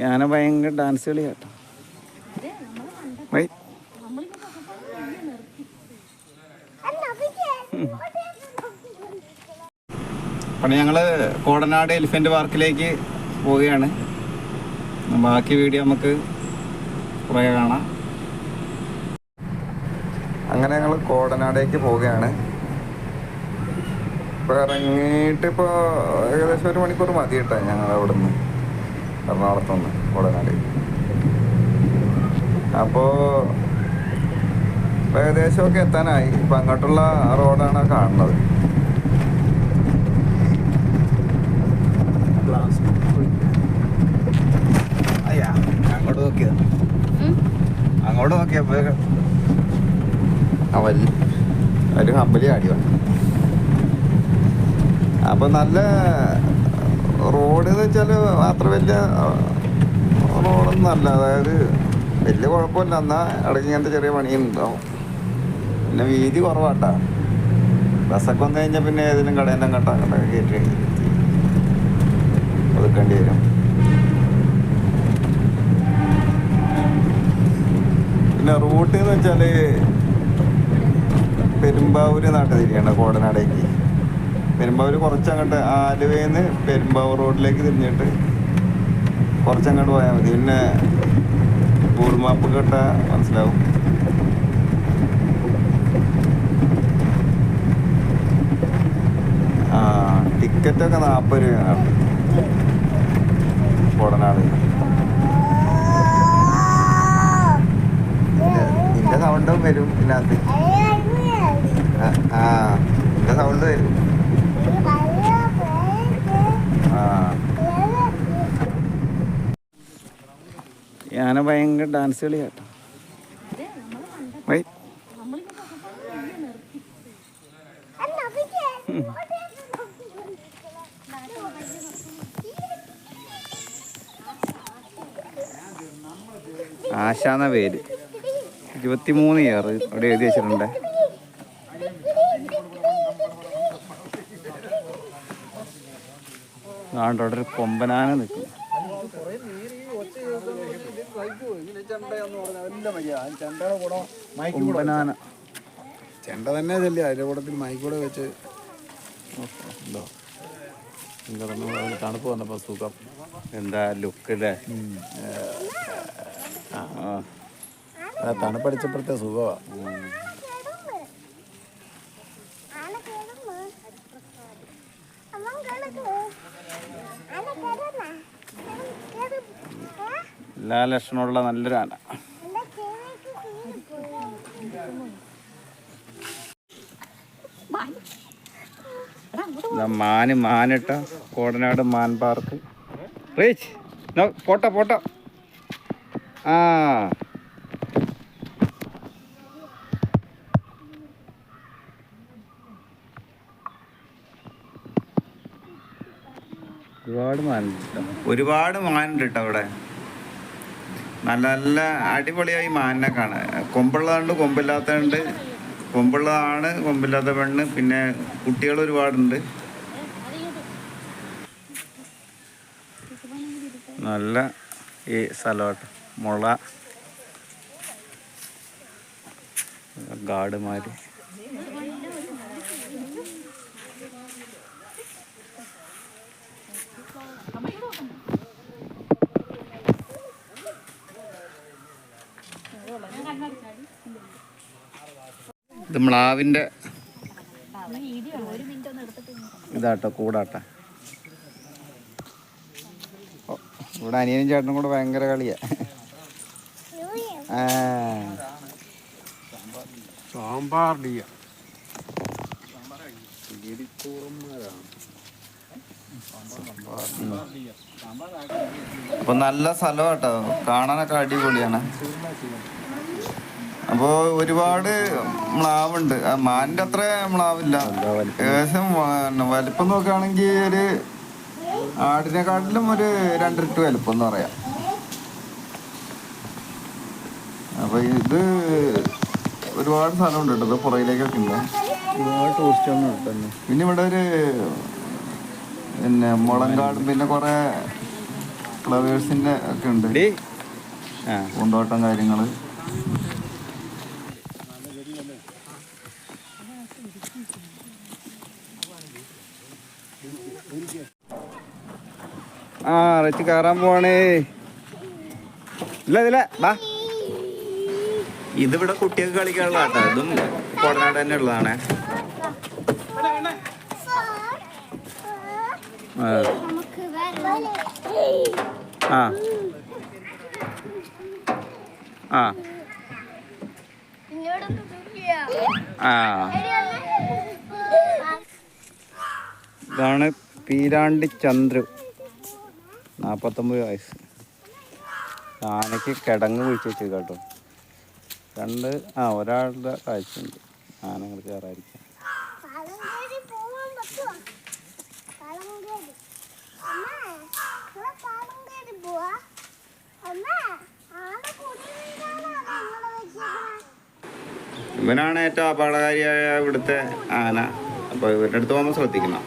ഞാന ഭയങ്കര ഡാൻസ് കളി കേട്ടോ. അപ്പം ഞങ്ങൾ കോടനാട് എലിഫന്റ് പാർക്കിലേക്ക് പോവുകയാണ്. ബാക്കി വീഡിയോ നമുക്ക് കുറേ കാണാം. അങ്ങനെ ഞങ്ങൾ കോടനാടേക്ക് പോവുകയാണ്. ഇപ്പോൾ ഇറങ്ങിയിട്ട് ഇപ്പോൾ ഏകദേശം ഒരു മണിക്കൂർ മതി കേട്ടോ ഞങ്ങൾ അവിടെ നിന്ന് എറണാകുളത്ത് നിന്ന് കോടനാട് അപ്പോൾ ഏകദേശമൊക്കെ എത്താനായി. ഇപ്പം അങ്ങോട്ടുള്ള റോഡാണ് കാണുന്നത്. അയ്യാ അങ്ങോട്ട് നോക്കിയത്. അങ്ങോട്ട് നോക്കിയപ്പോ അവൽ ഒരു ഹമ്പലി ആടി വന്നു. അപ്പൊ നല്ല വെച്ചാൽ അത്ര വലിയ റോഡൊന്നുമല്ല അതായത് വലിയ കുഴപ്പമില്ല. എന്നാ ഇടയ്ക്ക് ഇങ്ങനത്തെ ചെറിയ പണിയുണ്ടാവും. പിന്നെ വീതി കുറവാട്ടാ. ബസ്സൊക്കെ വന്നു കഴിഞ്ഞാൽ പിന്നെ ഏതെങ്കിലും കടേന്റെ കേട്ടാ അങ്ങോട്ടൊക്കെ കയറ്റി ഒതുക്കേണ്ടി വരും. പിന്നെ റൂട്ട് എന്ന് വെച്ചാൽ പെരുമ്പാവൂര് നാട്ടിൽ തിരിയാണ് കോടനാടേക്ക്. പെരുമ്പാവൂര് കുറച്ചങ്ങോട്ട് ആലുവയിൽ പെരുമ്പാവൂർ റോഡിലേക്ക് തിരിഞ്ഞിട്ട് കുറച്ചങ്ങോട്ട് പോയാൽ മതി. പിന്നെ ഗൂഗിൾ മാപ്പ് കേട്ടാൽ മനസ്സിലാവും. ആ ടിക്കറ്റൊക്കെ നാൽപ്പത് രൂപയാണ്. കോടനാട് നിന്റെ സൗണ്ടും വരും ഇതിനകത്ത്. ആ നിന്റെ സൗണ്ട് വരും ആ ഞാന ഭയങ്കര ഡാൻസ് കളി കേട്ടോ വൈ ആശാന്ന പേര്. ഇരുപത്തിമൂന്ന് ഇയർ അവിടെ എഴുതി വെച്ചിട്ടുണ്ട്. ആണ്ട് അവിടെ ഒരു കൊമ്പനാന നിൽക്കും ചെണ്ട തന്നെ ചെല്ലി അതിന്റെ കൂടത്തിൽ മൈക്കൂടെ വെച്ച്. എന്തോ? തണുപ്പ് വന്നപ്പോ സുഖം. എന്താ ലുക്ക് അല്ലേ ആ ആ. തണുപ്പടിച്ചപ്പോഴത്തെ സുഖമാ എല്ലാ ലക്ഷണമുള്ള നല്ലൊരു ആന. മാന് മാനിട്ട കോടനാട് മാൻ പാർക്ക്. റീച്ച് പോട്ടോ പോട്ടോ. ആ. ഒരുപാട് മാനുണ്ട്. ഒരുപാട് മാനുണ്ട് കേട്ടോ അവിടെ. നല്ല നല്ല അടിപൊളിയായി മാനിനെ കാണാൻ. കൊമ്പുള്ളതുണ്ട് കൊമ്പില്ലാത്തതുണ്ട്. കൊമ്പുള്ളതാണ് കൊമ്പില്ലാത്ത പെണ്ണ്. പിന്നെ കുട്ടികൾ ഒരുപാടുണ്ട്. നല്ല ഈ സ്ഥലമാട്ടോ മുള. ഗാർഡുമാര് ഇത് മ്ലാവിന്റെ ഇതാട്ടോ കൂടാട്ട. ഇവിടെ അനിയനും ചേട്ടനും കൂടെ ഭയങ്കര കളിയാ. സാമ്പാർ ഡിയ. അപ്പൊ നല്ല സ്ഥലം കേട്ടോ കാണാനൊക്കെ അടിപൊളിയാണ്. അപ്പോ ഒരുപാട് മ്ലാവുണ്ട്. മാനിന്റെ അത്ര മ്ലാവില്ല. ഏകദേശം വലിപ്പം നോക്കുകയാണെങ്കിൽ ഒരു ആടിനെക്കാട്ടിലും ഒരു രണ്ടിരട്ടി വലിപ്പം എന്ന് പറയാം. അപ്പൊ ഇത് ഒരുപാട് സ്ഥലമുണ്ട് കേട്ടോ. പുറകിലേക്കൊക്കെ ഉണ്ട്. പിന്നെ ഇവിടെ ഒരു പിന്നെ മുളങ്കാടും പിന്നെ കുറെ ഫ്ലവേഴ്സിന്റെ ഒക്കെ ഉണ്ട്. പൂന്തോട്ടം കാര്യങ്ങൾ. ആ റച്ച് കയറാൻ പോവാണേ. ഇല്ല ഇതില്ല വാ ഇതിവിടെ കുട്ടികൾക്ക് കളിക്കാനുള്ള ആട്ടോ. ഇതും കോടനാട് തന്നെ ഉള്ളതാണ്. ആ. ആ. ആ. ഇതാണ് പീരാണ്ടി ചന്ദ്രു. നാൽപ്പത്തൊമ്പത് വയസ്സ്. ആനയ്ക്ക് കിടങ്ങ് കുഴിച്ച് വെച്ചു കേട്ടോ. രണ്ട് ആ ഒരാളുടെ കാഴ്ചയുണ്ട്. ആനകൾ കയറാതിരിക്കാൻ. ഇവനാണ് ഏറ്റവും അപകടകാരിയായ ഇവിടുത്തെ ആന. അപ്പോൾ ഇവരുടെ അടുത്ത് പോകുമ്പോൾ ശ്രദ്ധിക്കണം.